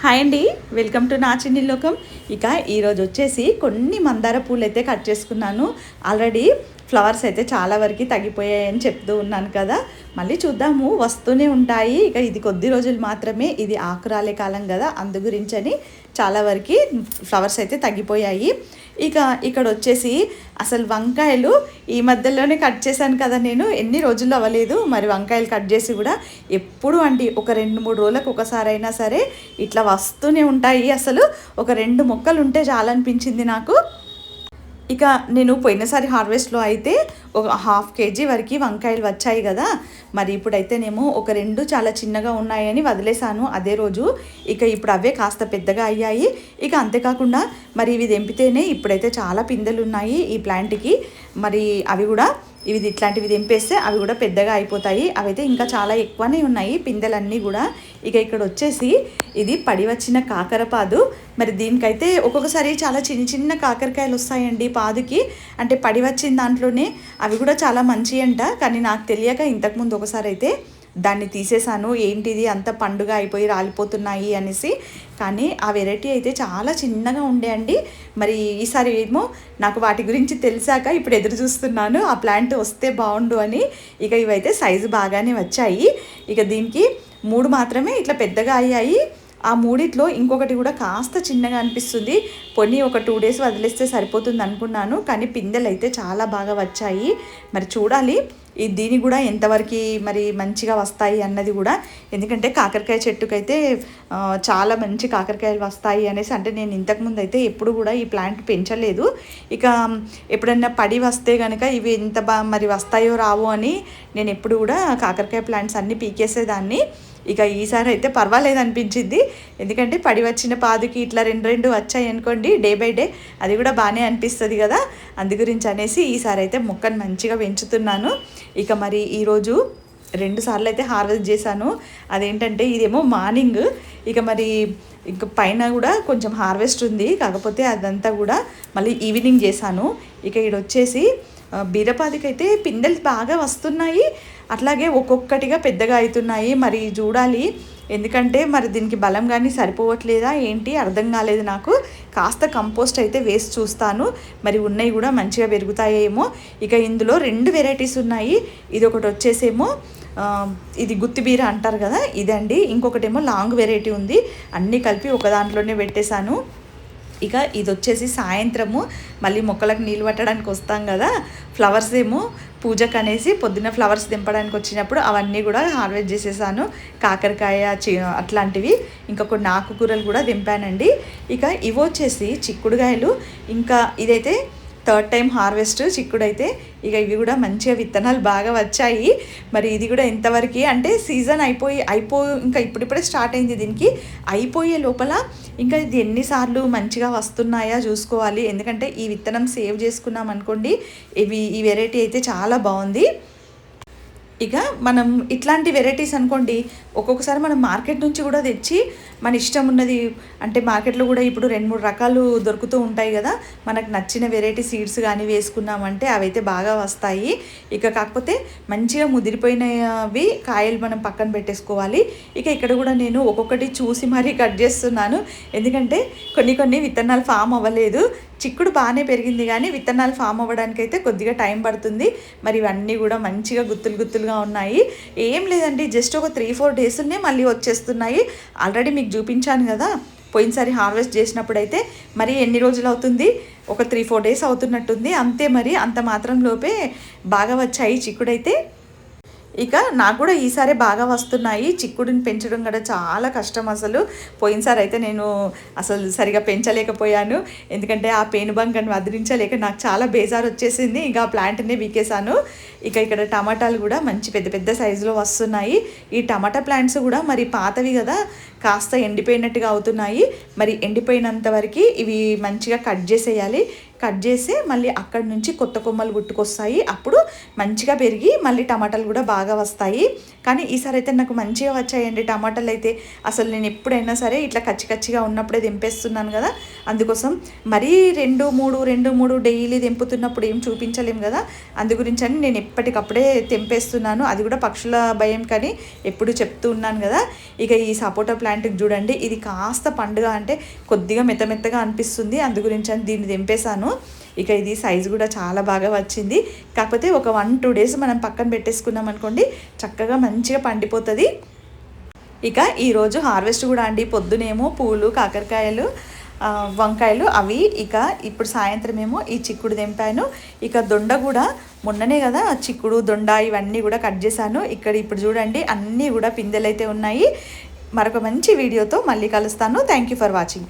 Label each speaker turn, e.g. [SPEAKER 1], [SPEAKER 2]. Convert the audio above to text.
[SPEAKER 1] Hi అండి. Welcome to నా చిన్ని లోకం. ఇక ఈరోజు వచ్చేసి కొన్ని మందార పూలు అయితే కట్ చేసుకున్నాను. ఆల్రెడీ ఫ్లవర్స్ అయితే చాలా వరకు తగ్గిపోయాయని చెప్తూ ఉన్నాను కదా. మళ్ళీ చూద్దాము. వస్తూనే ఉంటాయి. ఇక ఇది కొద్ది రోజులు మాత్రమే ఇది ఆకురాలే కాలం కదా. అందు గురించని చాలా వరకు ఫ్లవర్స్ అయితే తగ్గిపోయాయి. ఇక ఇక్కడ వచ్చేసి అసలు వంకాయలు ఈ మధ్యలోనే కట్ చేశాను కదా నేను. ఎన్ని రోజులు అవ్వలేదు. మరి వంకాయలు కట్ చేసి కూడా ఎప్పుడు అంటే ఒక రెండు మూడు రోజులకు ఒకసారి అయినా సరే ఇట్లా వస్తూనే ఉంటాయి. అసలు ఒక రెండు మొక్కలు ఉంటే చాలనిపించింది నాకు. ఇక నేను పోయినసారి హార్వెస్ట్లో అయితే ఒక హాఫ్ కేజీ వరకు వంకాయలు వచ్చాయి కదా. మరి ఇప్పుడైతేనేమో ఒక రెండు చాలా చిన్నగా ఉన్నాయని వదిలేశాను అదే రోజు. ఇక ఇప్పుడు అవే కాస్త పెద్దగా అయ్యాయి. ఇక అంతేకాకుండా మరి ఇవి తెంపితేనే ఇప్పుడైతే చాలా పిందెలు ఉన్నాయి ఈ ప్లాంట్కి. మరి అవి కూడా ఇవి ఇట్లాంటివి దింపేస్తే అవి కూడా పెద్దగా అయిపోతాయి. అవైతే ఇంకా చాలా ఎక్కువనే ఉన్నాయి. పిందెలన్నీ కూడా ఇక ఇక్కడ వచ్చేసి ఇది పడి వచ్చిన కాకరపాదు. మరి దీనికైతే ఒక్కొక్కసారి చాలా చిన్న చిన్న కాకరకాయలు వస్తాయండి పాదుకి. అంటే పడి వచ్చిన దాంట్లోనే అవి కూడా చాలా మంచి అంట కానీ నాకు తెలియక ఇంతకుముందు ఒకసారి అయితే దాన్ని తీసేశాను. ఏంటిది? అంత పండుగ అయిపోయి రాలిపోతున్నాయి అనేసి. కానీ ఆ వెరైటీ అయితే చాలా చిన్నగా ఉండే అండి. మరి ఈసారి ఏమో నాకు వాటి గురించి తెలిసాక ఇప్పుడు ఎదురు చూస్తున్నాను. ఆ ప్లాంట్ వస్తే బాగుండు అని. ఇక ఇవైతే సైజు బాగానే వచ్చాయి. ఇక దీనికి మూడు మాత్రమే ఇట్లా పెద్దగా అయ్యాయి. ఆ మూడిట్లో ఇంకొకటి కూడా కాస్త చిన్నగా అనిపిస్తుంది. పొన్ని ఒక టూ డేస్ వదిలేస్తే సరిపోతుంది అనుకున్నాను. కానీ పిందెలు అయితే చాలా బాగా వచ్చాయి. మరి చూడాలి. ఈ దీని కూడా ఎంతవరకు మరి మంచిగా వస్తాయి అన్నది కూడా. ఎందుకంటే కాకరకాయ చెట్టుకైతే చాలా మంచి కాకరకాయలు వస్తాయి అనేసి అంటే నేను ఇంతకుముందు అయితే ఎప్పుడు కూడా ఈ ప్లాంట్ పెంచలేదు. ఇక ఎప్పుడన్నా పడి వస్తే కనుక ఇవి ఎంత బా మరి వస్తాయో రావో అని నేను ఎప్పుడు కూడా కాకరకాయ ప్లాంట్స్ అన్నీ పీకేసేదాన్ని. ఇక ఈసారి అయితే పర్వాలేదు అనిపించింది. ఎందుకంటే పడి వచ్చిన పాదుకి ఇట్లా రెండు రెండు వచ్చాయి అనుకోండి డే బై డే అది కూడా బాగానే అనిపిస్తుంది కదా. అందు గురించి అనేసి ఈసారి అయితే మొక్కను మంచిగా పెంచుతున్నాను. ఇక మరి ఈరోజు రెండు సార్లు అయితే హార్వెస్ట్ చేశాను. అదేంటంటే ఇదేమో మార్నింగ్. ఇక మరి ఇక పైన కూడా కొంచెం హార్వెస్ట్ ఉంది. కాకపోతే అదంతా కూడా మళ్ళీ ఈవినింగ్ చేశాను. ఇక ఇక్కడ వచ్చేసి బీరపాదికైతే పిందెలు బాగా వస్తున్నాయి. అట్లాగే ఒక్కొక్కటిగా పెద్దగా అవుతున్నాయి. మరి చూడాలి. ఎందుకంటే మరి దీనికి బలం కానీ సరిపోవట్లేదా ఏంటి? అర్థం కాలేదు నాకు. కాస్త కంపోస్ట్ అయితే వేసి చూస్తాను. మరి ఉన్నాయి కూడా మంచిగా పెరుగుతాయేమో. ఇక ఇందులో రెండు వెరైటీస్ ఉన్నాయి. ఇది ఒకటి వచ్చేసేమో ఇది గుత్తిబీర అంటారు కదా ఇదండి. ఇంకొకటేమో లాంగ్ వెరైటీ ఉంది. అన్నీ కలిపి ఒక దాంట్లోనే పెట్టేశాను. ఇక ఇది వచ్చేసి సాయంత్రము. మళ్ళీ మొక్కలకు నీళ్ళు పట్టడానికి వస్తాం కదా. ఫ్లవర్స్ ఏమో పూజకు అనేసి పొద్దున్న ఫ్లవర్స్ దింపడానికి వచ్చినప్పుడు అవన్నీ కూడా హార్వెస్ట్ చేసేసాను. కాకరకాయ చి అట్లాంటివి. ఇంకా కొన్ని ఆకుకూరలు కూడా దింపానండి. ఇక ఇవి వచ్చేసి చిక్కుడుగాయలు ఇంకా ఇదైతే థర్డ్ టైం హార్వెస్ట్ చిక్కుడైతే ఇక ఇవి కూడా మంచిగా విత్తనాలు బాగా వచ్చాయి. మరి ఇది కూడా ఎంతవరకు అంటే సీజన్ అయిపోయి అయిపో ఇంకా ఇప్పుడిప్పుడే స్టార్ట్ అయింది దీనికి. అయిపోయే లోపల ఇంకా ఇది ఎన్నిసార్లు మంచిగా వస్తున్నాయా చూసుకోవాలి. ఎందుకంటే ఈ విత్తనం సేవ్ చేసుకున్నాం అనుకోండి ఇవి ఈ వెరైటీ అయితే చాలా బాగుంది. ఇక మనం ఇట్లాంటి వెరైటీస్ అనుకోండి ఒక్కొక్కసారి మనం మార్కెట్ నుంచి కూడా తెచ్చి మన ఇష్టం ఉన్నది అంటే మార్కెట్లో కూడా ఇప్పుడు రెండు మూడు రకాలు దొరుకుతూ ఉంటాయి కదా మనకు నచ్చిన వెరైటీ సీడ్స్ కానీ వేసుకున్నామంటే అవైతే బాగా వస్తాయి. ఇక కాకపోతే మంచిగా ముదిరిపోయినవి కాయలు మనం పక్కన పెట్టేసుకోవాలి. ఇక ఇక్కడ కూడా నేను ఒక్కొక్కటి చూసి మరీ కట్ చేస్తున్నాను. ఎందుకంటే కొన్ని కొన్ని విత్తనాలు ఫామ్ అవ్వలేదు. చిక్కుడు బాగానే పెరిగింది కానీ విత్తనాలు ఫామ్ అవ్వడానికి అయితే కొద్దిగా టైం పడుతుంది. మరి ఇవన్నీ కూడా మంచిగా గుత్తులు గుత్తులుగా ఉన్నాయి. ఏం లేదండి జస్ట్ ఒక త్రీ ఫోర్ డేస్నే మళ్ళీ వచ్చేస్తున్నాయి. ఆల్రెడీ మీకు చూపించాను కదా పోయినసారి హార్వెస్ట్ చేసినప్పుడు అయితే మరి ఎన్ని రోజులు అవుతుంది? ఒక త్రీ ఫోర్ డేస్ అవుతున్నట్టుంది. అంతే మరి అంత మాత్రం లోపే బాగా వచ్చాయి చిక్కుడైతే. ఇక నాకు కూడా ఈసారి బాగా వస్తున్నాయి. చిక్కుడుని పెంచడం కూడా చాలా కష్టం అసలు. పోయినసారి అయితే నేను అసలు సరిగా పెంచలేకపోయాను. ఎందుకంటే ఆ పేనుబంకను వదిలించలేక నాకు చాలా బేజారు వచ్చేసింది. ఇంకా ఆ ప్లాంట్నే వీకేశాను. ఇక ఇక్కడ టమాటాలు కూడా మంచి పెద్ద పెద్ద సైజులో వస్తున్నాయి. ఈ టమాటా ప్లాంట్స్ కూడా మరి పాతవి కదా కాస్త ఎండిపోయినట్టుగా అవుతున్నాయి. మరి ఎండిపోయినంత వరకు ఇవి మంచిగా కట్ చేసేయాలి. కట్ చేసి మళ్ళీ అక్కడి నుంచి కొత్త కొమ్మలు గుట్టుకొస్తాయి అప్పుడు మంచిగా పెరిగి మళ్ళీ టమాటాలు కూడా బాగా వస్తాయి. కానీ ఈసారి అయితే నాకు మంచిగా వచ్చాయండి టమాటాలు అయితే. అసలు నేను ఎప్పుడైనా సరే ఇట్లా కచ్చి కచ్చిగా ఉన్నప్పుడే దింపేస్తున్నాను కదా. అందుకోసం మరీ రెండు మూడు రెండు మూడు డైలీ దింపుతున్నప్పుడు ఏం చూపించలేము కదా. అందు గురించి అని నేను ఎప్పటికప్పుడే తెంపేస్తున్నాను. అది కూడా పక్షుల భయం కానీ ఎప్పుడు చెప్తూ ఉన్నాను కదా. ఇక ఈ సపోటా ప్లాంట్కి చూడండి. ఇది కాస్త పండుగ అంటే కొద్దిగా మెత్తమెత్తగా అనిపిస్తుంది. అందు గురించి అని దీన్ని దింపేశాను ఇక ఇది సైజు కూడా చాలా బాగా వచ్చింది. కాకపోతే ఒక వన్ టూ డేస్ మనం పక్కన పెట్టేసుకున్నాం అనుకోండి చక్కగా మంచిగా పండిపోతుంది. ఇక ఈరోజు హార్వెస్ట్ కూడా అండి. పొద్దునేమో పూలు కాకరకాయలు వంకాయలు అవి ఇక ఇప్పుడు సాయంత్రం ఏమో ఈ చిక్కుడు తెంపాను. ఇక దొండ కూడా మొన్ననే కదా చిక్కుడు దొండ ఇవన్నీ కూడా కట్ చేశాను. ఇక్కడ ఇప్పుడు చూడండి అన్నీ కూడా పిందెలైతే ఉన్నాయి. మరొక మంచి వీడియోతో మళ్ళీ కలుస్తాను. Thank you for watching